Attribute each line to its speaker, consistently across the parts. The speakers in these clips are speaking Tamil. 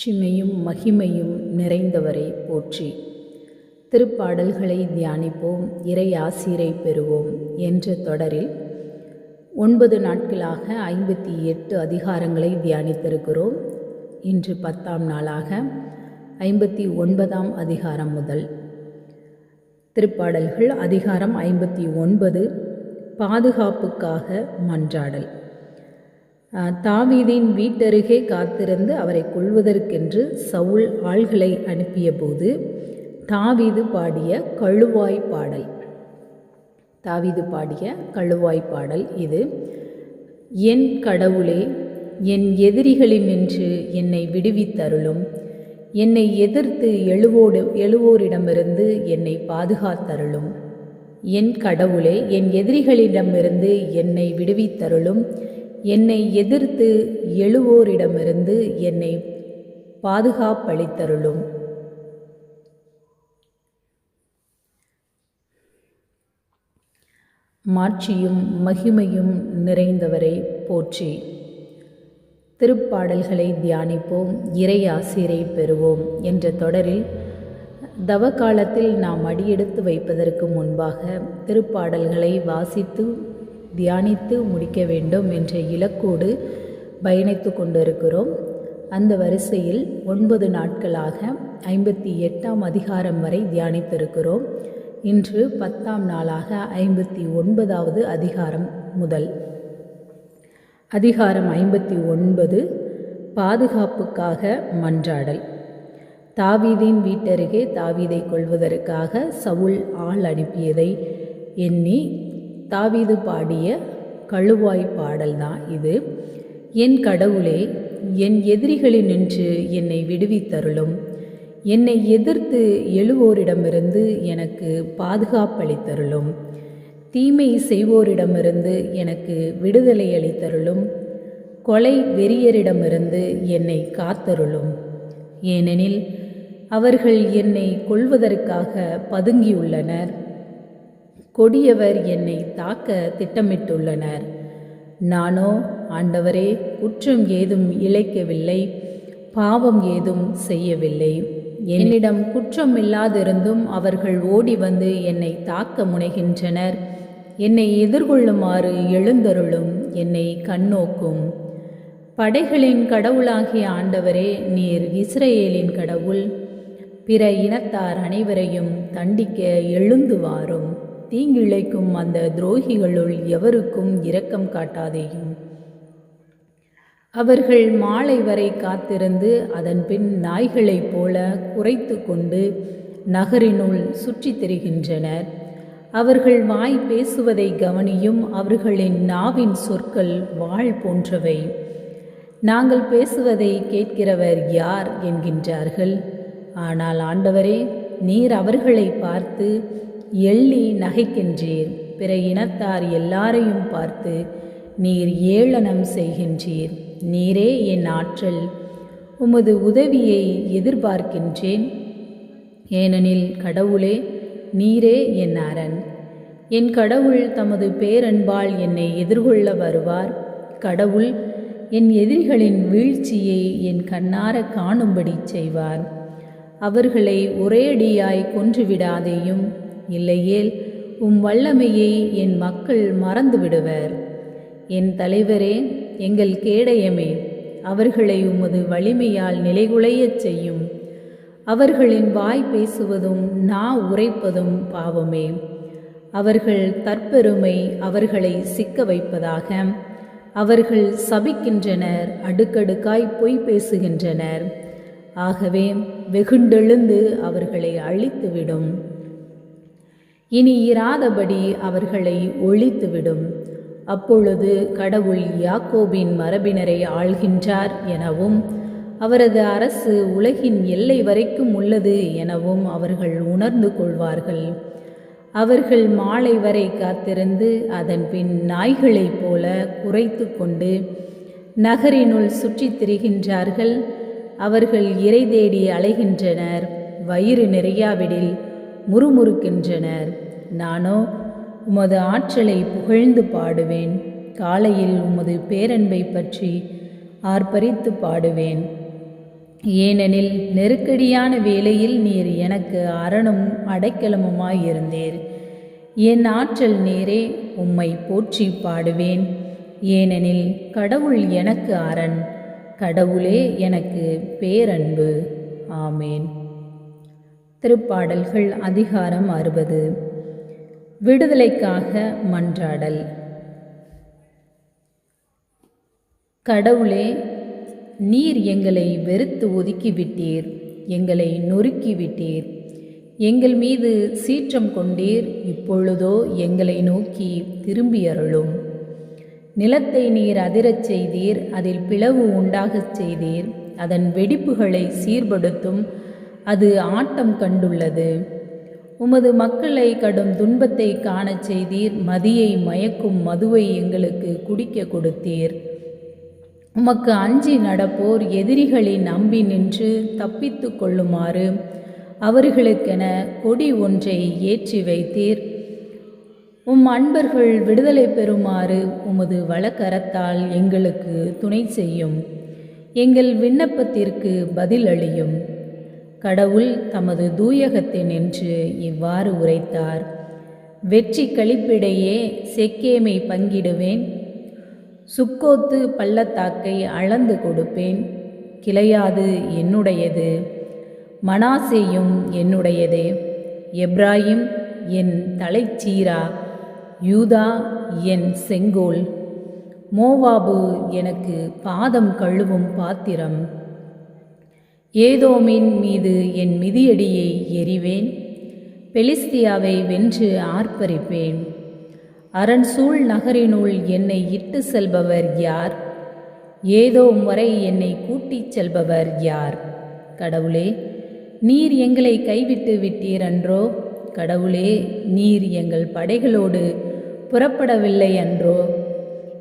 Speaker 1: மாட்சிமையும் மகிமையும் நிறைந்தவரை போற்றி. திருப்பாடல்களை தியானிப்போம் இறை ஆசிரை பெறுவோம் என்ற தொடரில் ஒன்பது நாட்களாக ஐம்பத்தி எட்டு அதிகாரங்களை தியானித்திருக்கிறோம். இன்று பத்தாம் நாளாக ஐம்பத்தி ஒன்பதாம் அதிகாரம் முதல். திருப்பாடல்கள் அதிகாரம் ஐம்பத்தி ஒன்பது பாதுகாப்புக்காக மன்றாடல். தாவீதின் வீட்டருகே காத்திருந்து அவரை கொல்வதற்கென்று சவுல் ஆள்களை அனுப்பியபோது தாவீது பாடிய கழுவாய் பாடல். தாவீது பாடிய கழுவாய் பாடல் இது. என் கடவுளே என் எதிரிகளினின்று என்னை விடுவித்தருளும். என்னை எதிர்த்து எழுவோடு எழுவோரிடமிருந்து என்னை பாதுகாத்தருளும். என் கடவுளே என் எதிரிகளிடமிருந்து என்னை விடுவித்தருளும். என்னை எதிர்த்து எழுவோரிடமிருந்து என்னை பாதுகாப்பளித்தருளும். மாட்சியும் மகிமையும் நிறைந்தவரை போற்றி. திருப்பாடல்களை தியானிப்போம் இறை ஆசிரை பெறுவோம் என்ற தொடரில் தவக்காலத்தில் நாம் அடியெடுத்து வைப்பதற்கு முன்பாக திருப்பாடல்களை வாசித்து தியானித்து முடிக்க வேண்டும் என்ற இலக்கோடு பயணித்து கொண்டிருக்கிறோம். அந்த வரிசையில் ஒன்பது நாட்களாக ஐம்பத்தி எட்டாம் அதிகாரம் வரை தியானித்திருக்கிறோம். இன்று பத்தாம் நாளாக ஐம்பத்தி ஒன்பதாவது அதிகாரம் முதல். அதிகாரம் ஐம்பத்தி ஒன்பது பாதுகாப்புக்காக மன்றாடல். தாவீதின் வீட்டருகே தாவீதை கொள்வதற்காக சவுல் ஆள் அனுப்பியதை எண்ணி தாவீது பாடிய கழுவாய் பாடல்தான் இது. என் கடவுளே என் எதிரிகளில் நின்று என்னை விடுவித்தருளும். என்னை எதிர்த்து எழுவோரிடமிருந்து எனக்கு பாதுகாப்பளித்தருளும். தீமை செய்வோரிடமிருந்து எனக்கு விடுதலை அளித்தருளும். கொலை வெறியரிடமிருந்து என்னை காத்தருளும். ஏனெனில் அவர்கள் என்னை கொல்வதற்காக பதுங்கியுள்ளனர். கொடியவர் என்னை தாக்க திட்டமிட்டுள்ளனர். நானோ ஆண்டவரே குற்றம் ஏதும் இழைக்கவில்லை பாவம் ஏதும் செய்யவில்லை. என்னிடம் குற்றம் இல்லாதிருந்தும் அவர்கள் ஓடி வந்து என்னை தாக்க முனைகின்றனர். என்னை எதிர்கொள்ளுமாறு எழுந்தருளும் என்னை கண்ணோக்கும். படைகளின் கடவுளாகிய ஆண்டவரே நீர் இஸ்ரேலின் கடவுள். பிற இனத்தார் அனைவரையும் தண்டிக்க எழுந்து வாரும் தீங்கிழைக்கும் அந்த துரோகிகளுள் எவருக்கும் இரக்கம் காட்டாதேயும். அவர்கள் மாலை வரை காத்திருந்து அதன் பின் நாய்களைப் போல குறைத்து கொண்டு நகரினுள் சுற்றித் திரிகின்றனர். அவர்கள் வாய் பேசுவதை கவனியும் அவர்களின் நாவின் சொற்கள் வாழ் போன்றவை. நாங்கள் பேசுவதை கேட்கிறவர் யார்? என்கின்றார்கள். ஆனால் ஆண்டவரே நீர் அவர்களை பார்த்து எள்ளி நகைக்கின்றீர். பிற இனத்தார் எல்லாரையும் பார்த்து நீர் ஏளனம் செய்கின்றீர். நீரே என் ஆற்றல். உமது உதவியை எதிர்பார்க்கின்றேன். ஏனெனில் கடவுளே நீரே என் அரண். என் கடவுள் தமது பேரன்பால் என்னை எதிர்கொள்ள வருவார். கடவுள் என் எதிரிகளின் வீழ்ச்சியை என் கண்ணார காணும்படி செய்வார். அவர்களை ஒரேடியாய் கொன்றுவிடாதேயும் இல்லையேல் உம் வல்லமையை என் மக்கள் மறந்து விடுவர் என் தலைவரே எங்கள் கேடயமே அவர்களை உமது வலிமையால் நிலைகுலையச் செய்யும். அவர்களின் வாய் பேசுவதும் நா உரைப்பதும் பாவமே. அவர்கள் தற்பெருமை அவர்களை சிக்க வைப்பதாக. அவர்கள் சபிக்கின்றனர் அடுக்கடுக்காய் பொய் பேசுகின்றனர். ஆகவே வெகுண்டெழுந்து அவர்களை அழித்துவிடும். இனி இராதபடி அவர்களை ஒழித்துவிடும். அப்பொழுது கடவுள் யாக்கோபின் மரபினரை ஆள்கின்றார் எனவும் அவரது அரசு உலகின் எல்லை வரைக்கும் உள்ளது எனவும் அவர்கள் உணர்ந்து கொள்வார்கள். அவர்கள் மாலை வரை காத்திருந்து அதன் பின் நாய்களைப் போல குறைத்து கொண்டு நகரினுள் சுற்றித் திரிகின்றார்கள். அவர்கள் இறை தேடி அலைகின்றனர் வயிறு நிறையாவிடில் முறுமுறுக்கின்றனர். நானோ உமது ஆற்றலை புகழ்ந்து பாடுவேன். காலையில் உமது பேரன்பை பற்றி ஆர்ப்பரித்து பாடுவேன். ஏனெனில் நெருக்கடியான வேளையில் நீர் எனக்கு அரணும் அடைக்கலமுமாயிருந்தீர் என் ஆற்றல் நேரே உம்மை போற்றி பாடுவேன். ஏனெனில் கடவுள் எனக்கு அரண் கடவுளே எனக்கு பேரன்பு. ஆமேன். திருப்பாடல்கள் அதிகாரம் அறுபது. விடுதலைக்காக மன்றாடல். கடவுளே நீர் எங்களை வெறுத்து ஒதுக்கிவிட்டீர் எங்களை நொறுக்கிவிட்டீர். எங்கள் மீது சீற்றம் கொண்டீர் இப்பொழுதோ எங்களை நோக்கி திரும்பி அருளும் நிலத்தை நீர் அதிரச் செய்தீர் அதில் பிளவு உண்டாகச் செய்தீர். அதன் வெடிப்புகளை சீர்படுத்தும் அது ஆட்டம் கண்டுள்ளது. உமது மக்களை கடும் துன்பத்தை காணச் செய்தீர் மதியை மயக்கும் மதுவை எங்களுக்கு குடிக்க கொடுத்தீர். உமக்கு அஞ்சி நடப்போர் எதிரிகளை நம்பி நின்று தப்பித்து கொள்ளுமாறு அவர்களுக்கென கொடி ஒன்றை ஏற்றி வைத்தீர். உம் அன்பர்கள் விடுதலை பெறுமாறு உமது வழக்கரத்தால் எங்களுக்கு துணை செய்யும். எங்கள் விண்ணப்பத்திற்கு பதிலளியும். கடவுள் தமது தூயகத்தை நின்று இவ்வாறு உரைத்தார். வெற்றி கழிப்பிடையே செக்கேமை பங்கிடுவேன். சுக்கோத்து பள்ளத்தாக்கை அளந்து கொடுப்பேன். கிளையாது என்னுடையது. மனாசேயும் என்னுடையதே. எப்ராஹிம் என் தலைச்சீரா. யூதா என் செங்கோல். மோவாபு எனக்கு பாதம் கழுவும் பாத்திரம். ஏதோமின் மீது என் மிதியடியை எறிவேன். பெலிஸ்தியாவை வென்று ஆர்ப்பரிப்பேன். அரண்சூழ் நகரினுள் என்னை இட்டு செல்பவர் யார்? ஏதோம் வரை என்னை கூட்டிச் செல்பவர் யார்? கடவுளே நீர் எங்களை கைவிட்டு விட்டீரன்றோ கடவுளே நீர் எங்கள் படைகளோடு புறப்படவில்லை அன்றோ?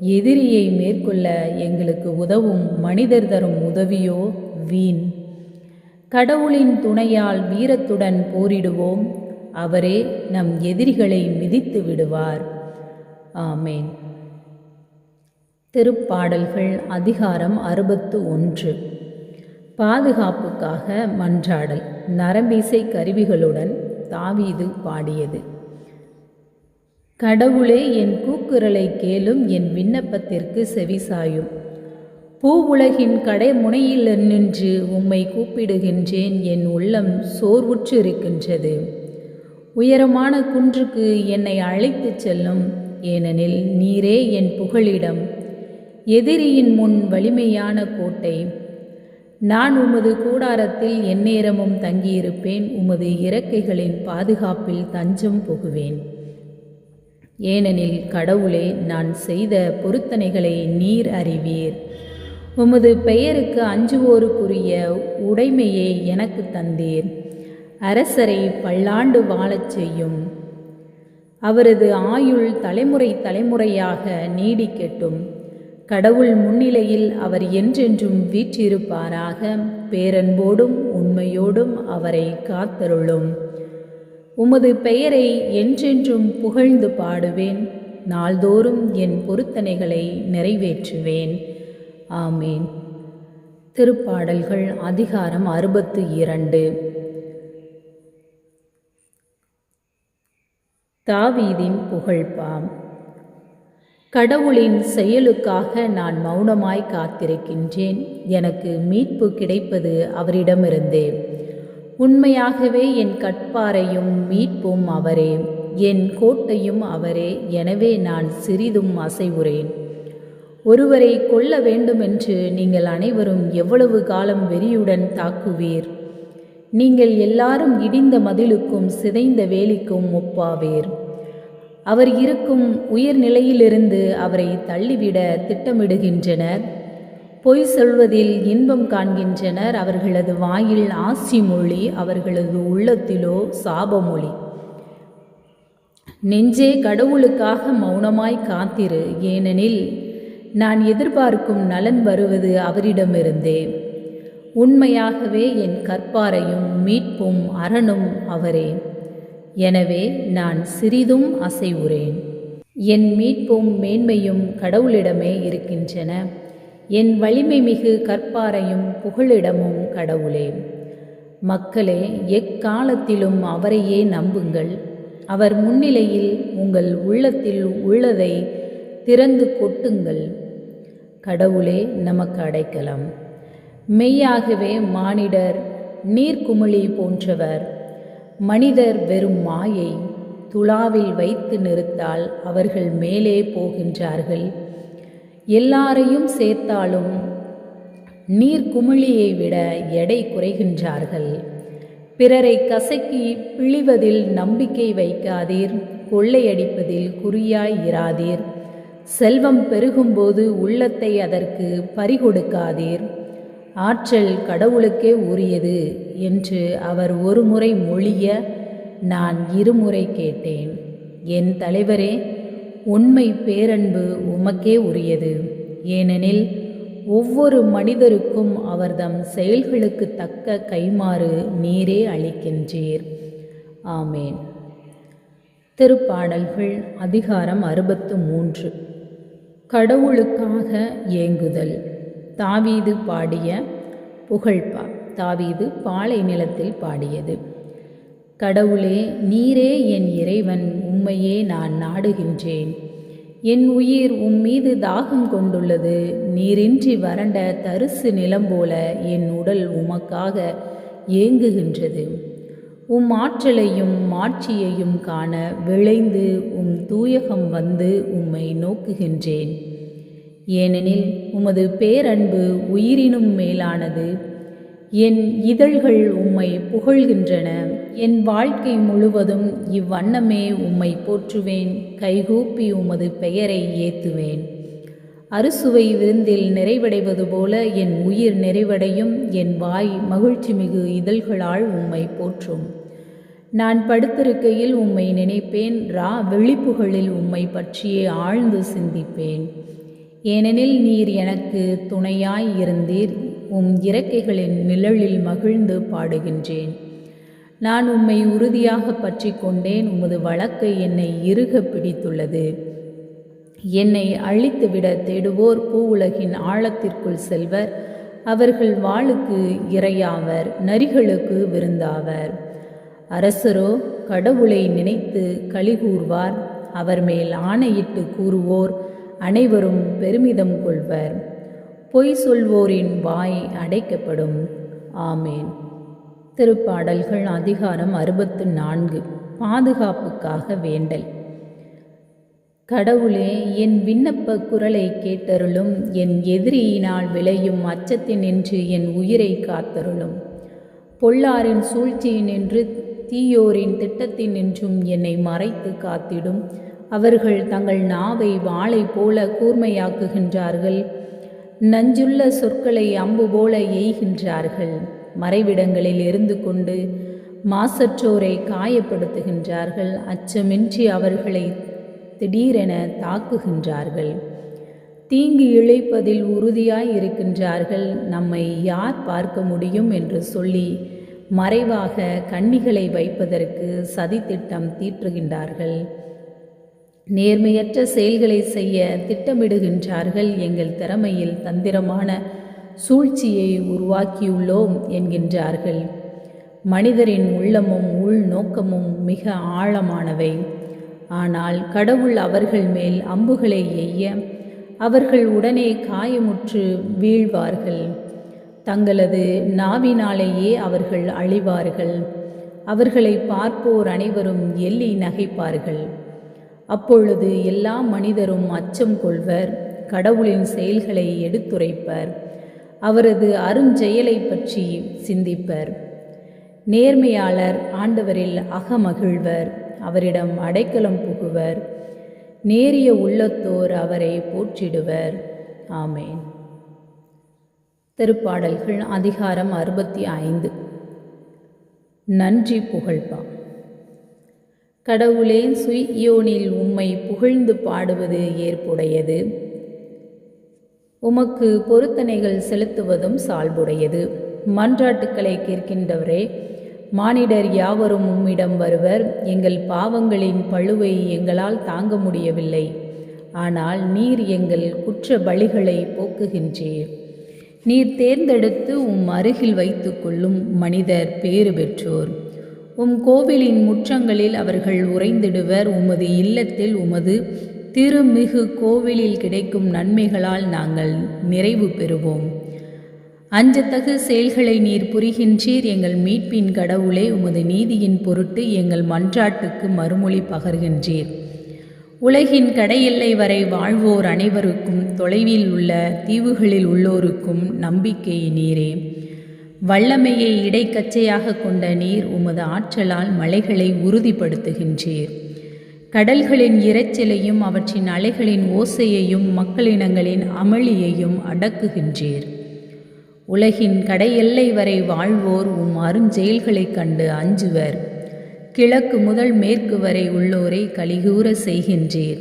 Speaker 1: எதிரியை மேற்கொள்ள எங்களுக்கு உதவும் மனிதர் தரும் உதவியோ? வீண். கடவுளின் துணையால் வீரத்துடன் போரிடுவோம். அவரே நம் எதிரிகளை மிதித்து விடுவார். ஆமேன். திருப்பாடல்கள் அதிகாரம் அறுபத்து ஒன்று. பாதுகாப்புக்காக மன்றாடல். நரம்பீசை கருவிகளுடன் தாவீது பாடியது. கடவுளே என் கூக்குரலை கேளும் என் விண்ணப்பத்திற்கு செவிசாயும். பூவுலகின் கடைமுனையில் நின்று உம்மை கூப்பிடுகின்றேன். என் உள்ளம் சோர்வுற்று இருக்கின்றது உயரமான குன்றுக்கு என்னை அழைத்துச் செல்லும். ஏனெனில் நீரே என் புகழிடம் எதிரியின் முன் வலிமையான கோட்டை. நான் உமது கூடாரத்தில் எந்நேரமும் தங்கியிருப்பேன். உமது இறக்கைகளின் பாதுகாப்பில் தஞ்சம் புகுவேன். ஏனெனில் கடவுளே நான் செய்த பொருத்தனைகளை நீர் அறிவீர். உமது பெயருக்கு அஞ்சுவோருக்குரிய உடைமையை எனக்கு தந்தீர். அரசரை பல்லாண்டு வாழச் செய்யும். அவரது ஆயுள் தலைமுறை தலைமுறையாக நீடிக்கட்டும். கடவுள் முன்னிலையில் அவர் என்றென்றும் வீற்றிருப்பாராக. பேரன்போடும் உண்மையோடும் அவரை காத்தருளும். உமது பெயரை என்றென்றும் புகழ்ந்து பாடுவேன். நாள்தோறும் என் பொருத்தனைகளை நிறைவேற்றுவேன். ஆமேன். திருப்பாடல்கள் அதிகாரம் அறுபத்து இரண்டு. தாவீதின் புகழ்பாம். கடவுளின் செயலுக்காக நான் மௌனமாய் காத்திருக்கின்றேன். எனக்கு மீட்பு கிடைப்பது அவரிடமிருந்தே. உண்மையாகவே என் கட்பாரையும் மீட்பும் அவரே. என் கோட்டையும் அவரே. எனவே நான் சிறிதும் அசைவுறேன். ஒருவரை கொல்ல வேண்டுமென்று நீங்கள் அனைவரும் எவ்வளவு காலம் வெறியுடன் தாக்குவீர்? நீங்கள் எல்லாரும் இடிந்த மதிலுக்கும் சிதைந்த வேலிக்கும் ஒப்பாவீர். அவர் இருக்கும் உயர்நிலையிலிருந்து அவரை தள்ளிவிட திட்டமிடுகின்றனர். பொய் சொல்வதில் இன்பம் காண்கின்றனர் அவர்களது வாயில் ஆசி மொழி அவர்களது உள்ளத்திலோ சாபமொழி. நெஞ்சே கடவுளுக்காக மௌனமாய் காத்திரு ஏனெனில் நான் எதிர்பார்க்கும் நலன் வருவது அவரிடமிருந்தே. உண்மையாகவே என் கற்பாரையும் மீட்பும் அரணும் அவரே. எனவே நான் சிறிதும் அசைவுறேன். என் மீட்பும் மேன்மையும் கடவுளிடமே இருக்கின்றன. என் வலிமை மிகு கற்பாரையும் புகழிடமும் கடவுளே. மக்களே எக்காலத்திலும் அவரையே நம்புங்கள். அவர் முன்னிலையில் உங்கள் உள்ளத்தில் உள்ளதை திறந்து கொட்டுங்கள். கடவுளே நமக்கு அடைக்கலம். மெய்யாகவே மானிடர் நீர்க்குமிழி போன்றவர். மனிதர் வெறும் மாயை துளாவில் வைத்து நிறுத்தால் அவர்கள் மேலே போகின்றார்கள். எல்லாரையும் சேர்த்தாலும் நீர்க்குமிழியை விட எடை குறைகின்றார்கள். பிறரை கசக்கி பிழிவதில் நம்பிக்கை வைக்காதீர் கொள்ளையடிப்பதில் குறியாய் இராதீர். செல்வம் பெருகும்போது உள்ளத்தை அதற்கு பறிகொடுக்காதீர். ஆற்றல் கடவுளுக்கே உரியது என்று அவர் ஒருமுறை மொழிய நான் இருமுறை கேட்டேன். என் தலைவரே உண்மை பேரன்பு உமக்கே உரியது. ஏனெனில் ஒவ்வொரு மனிதருக்கும் அவர்தம் செயல்களுக்கு தக்க கைமாறு நீரே அளிக்கின்றீர். ஆமேன். திருப்பாடல்கள் அதிகாரம் அறுபத்து மூன்று. கடவுளுக்காக ஏங்குதல். தாவீது பாடிய புகழ்பா தாவீது பாலை நிலத்தில் பாடியது. கடவுளே நீரே என் இறைவன் உம்மையே நான் நாடுகின்றேன். என் உயிர் உம் மீது தாகம் கொண்டுள்ளது நீரின்றி வறண்ட தரிசு நிலம் போல என் உடல் உமக்காக ஏங்குகின்றது. உம் ஆற்றலையும் மாட்சியையும் காண விளைந்து உம் தூயகம் வந்து உம்மை நோக்குகின்றேன். ஏனெனில் உமது பேரன்பு உயிரினும் மேலானது. என் இதழ்கள் உம்மை புகழ்கின்றன. என் வாழ்க்கை முழுவதும் இவ்வண்ணமே உம்மை போற்றுவேன். கைகூப்பி உமது பெயரை ஏத்துவேன். அறுசுவை விருந்தில் நிறைவடைவது போல என் உயிர் நிறைவடையும் என் வாய் மகிழ்ச்சி மிகு இதழ்களால் உம்மை போற்றும். நான் படுத்திருக்கையில் உம்மை நினைப்பேன் ரா விழிப்புகளில் உம்மை பற்றியே ஆழ்ந்து சிந்திப்பேன். ஏனெனில் நீர் எனக்கு துணையாய் இருந்தீர் உம் இறக்கைகளின் நிழலில் மகிழ்ந்து பாடுகின்றேன். நான் உம்மை உறுதியாக பற்றி கொண்டேன் உமது வழக்கு என்னை இறுக பிடித்துள்ளது. என்னை அழித்துவிட தேடுவோர் பூவுலகின் ஆழத்திற்குள் செல்வர். அவர்கள் வாளுக்கு இரையாவர் நரிகளுக்கு விருந்தாவர். அரசரோ கடவுளை நினைத்து கூறுவார் அவர் மேல் ஆணையிட்டு கூறுவோர் அனைவரும் பெருமிதம் கொள்வர். பொய் சொல்வோரின் வாய் அடைக்கப்படும். ஆமேன். திருப்பாடல்கள் அதிகாரம் அறுபத்து நான்கு. பாதுகாப்புக்காக வேண்டல். கடவுளே என் விண்ணப்ப குரலை கேட்டருளும் என் எதிரியினால் விளையும் அச்சத்தினின்று என் உயிரை காத்தருளும். பொல்லாரின் சூழ்ச்சியினின்று தீயோரின் திட்டத்தினின்றும் என்னை மறைத்து காத்திடும். அவர்கள் தங்கள் நாவை வாளை போல கூர்மையாக்குகின்றார்கள். நஞ்சுள்ள சொற்களை அம்பு போல எய்கின்றார்கள். மறைவிடங்களில் இருந்து கொண்டு மாசற்றோரை காயப்படுத்துகின்றார்கள். அச்சமின்றி அவர்களை திடீரென தாக்குகின்றார்கள். தீங்கு இழைப்பதில் உறுதியாய் இருக்கின்றார்கள் நம்மை யார் பார்க்க முடியும் என்று சொல்லி மறைவாக கண்ணிகளை வைப்பதற்கு சதித்திட்டம் தீற்றுகின்றார்கள். நேர்மையற்ற செயல்களை செய்ய திட்டமிடுகின்றார்கள். எங்கள் திறமையில் தந்திரமான சூழ்ச்சியை உருவாக்கியுள்ளோம் என்கின்றார்கள். மனிதரின் உள்ளமும் உள்நோக்கமும் மிக ஆழமானவை. ஆனால் கடவுள் அவர்கள் மேல் அம்புகளை எய்ய அவர்கள் உடனே காயமுற்று வீழ்வார்கள். தங்களது நாவினாலேயே அவர்கள் அழிவார்கள். அவர்களை பார்ப்போர் அனைவரும் எள்ளி நகைப்பார்கள். அப்பொழுது எல்லா மனிதரும் அச்சம் கொள்வர் கடவுளின் செயல்களை எடுத்துரைப்பர் அவரது அருஞ்செயலை பற்றி சிந்திப்பர். நேர்மையாளர் ஆண்டவரில் அகமகிழ்வர். அவரிடம் அடைக்கலம் புகுவர். நேரிய உள்ளத்தோர் அவரை போற்றிடுவர். ஆமேன். திருப்பாடல்கள் அதிகாரம் அறுபத்தி ஐந்து. நன்றி புகழ்பா. கடவுளே சுய்யோனில் உம்மை புகழ்ந்து பாடுவது ஏற்புடையது. உமக்கு பொருத்தனைகள் செலுத்துவதும் சால்புடையது. மன்றாட்டுக்களை கேட்கின்றவரே மானிடர் யாவரும் உம்மிடம் வருவர். எங்கள் பாவங்களின் பழுவை எங்களால் தாங்க முடியவில்லை. ஆனால் நீர் எங்கள் குற்ற பலிகளை போக்குகின்றீர். நீர் தேர்ந்தெடுத்து உம் அருகில் வைத்துக்கொள்ளும் மனிதர் பேறு பெற்றோர். உம் கோவிலின் முற்றங்களில் அவர்கள் உறைந்திடுவர். உமது இல்லத்தில் உமது திருமிகு கோவிலில் கிடைக்கும் நன்மைகளால் நாங்கள் நிறைவு பெறுவோம். அஞ்சத்தகு செயல்களை நீர் புரிகின்றீர். எங்கள் மீட்பின் கடவுளே உமது நீதியின் பொருட்டு எங்கள் மன்றாட்டுக்கு மறுமொழி பகர்கின்றீர். உலகின் கடையெல்லை வரை வாழ்வோர் அனைவருக்கும் தொலைவில் உள்ள தீவுகளில் உள்ளோருக்கும் நம்பிக்கை நீரே. வல்லமையை இடைக்கச்சையாக கொண்ட நீர் உமது ஆற்றலால் மலைகளை உறுதிப்படுத்துகின்றீர். கடல்களின் இரைச்சலையும் அவற்றின் அலைகளின் ஓசையையும் மக்களினங்களின் அமளியையும் அடக்குகின்றீர். உலகின் கடையெல்லை வரை வாழ்வோர் உம் அருஞ்செயல்களைக் கண்டு அஞ்சுவர். கிழக்கு முதல் மேற்கு வரை உள்ளோரை கலிகூற செய்கின்றீர்.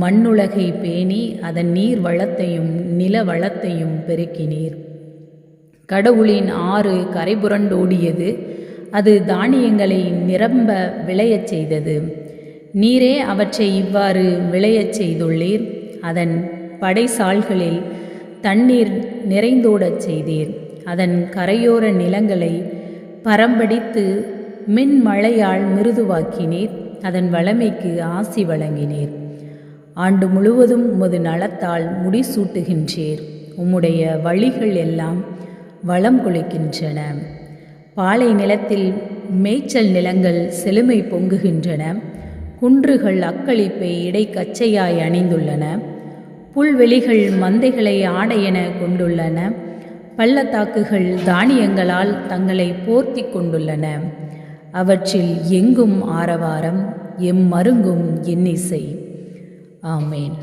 Speaker 1: மண்ணுலகை பேணி அதன் நீர் வளத்தையும் நில வளத்தையும் பெருக்கினீர். கடவுளின் ஆறு கரைபுரண்டோடியது அது தானியங்களை நிரம்ப விளையச் செய்தது. நீரே அவற்றை இவ்வாறு விளையச் செய்துள்ளீர். அதன் படைசால்களில் தண்ணீர் நிறைந்தோடச் செய்தீர். அதன் கரையோர நிலங்களை பரம்படித்து மின் மழையால் மிருதுவாக்கினீர். அதன் வளமைக்கு ஆசி வழங்கினீர். ஆண்டு முழுவதும் உமது நலத்தால் முடிசூட்டுகின்றீர். உம்முடைய வழிகள் எல்லாம் வளம் கொளிக்கின்றன. பாலை நிலத்தில் மேய்ச்சல் நிலங்கள் செழுமை பொங்குகின்றன. குன்றுகள் அக்களிப்பை இடைக்கச்சையாய் அணிந்துள்ளன. புல்வெளிகள் மந்தைகளை ஆடையென கொண்டுள்ளன. பள்ளத்தாக்குகள் தானியங்களால் தங்களை போர்த்தி கொண்டுள்ளன. அவற்றில் எங்கும் ஆரவாரம் எம் மருங்கும் இன்னிசை ஆமேன்.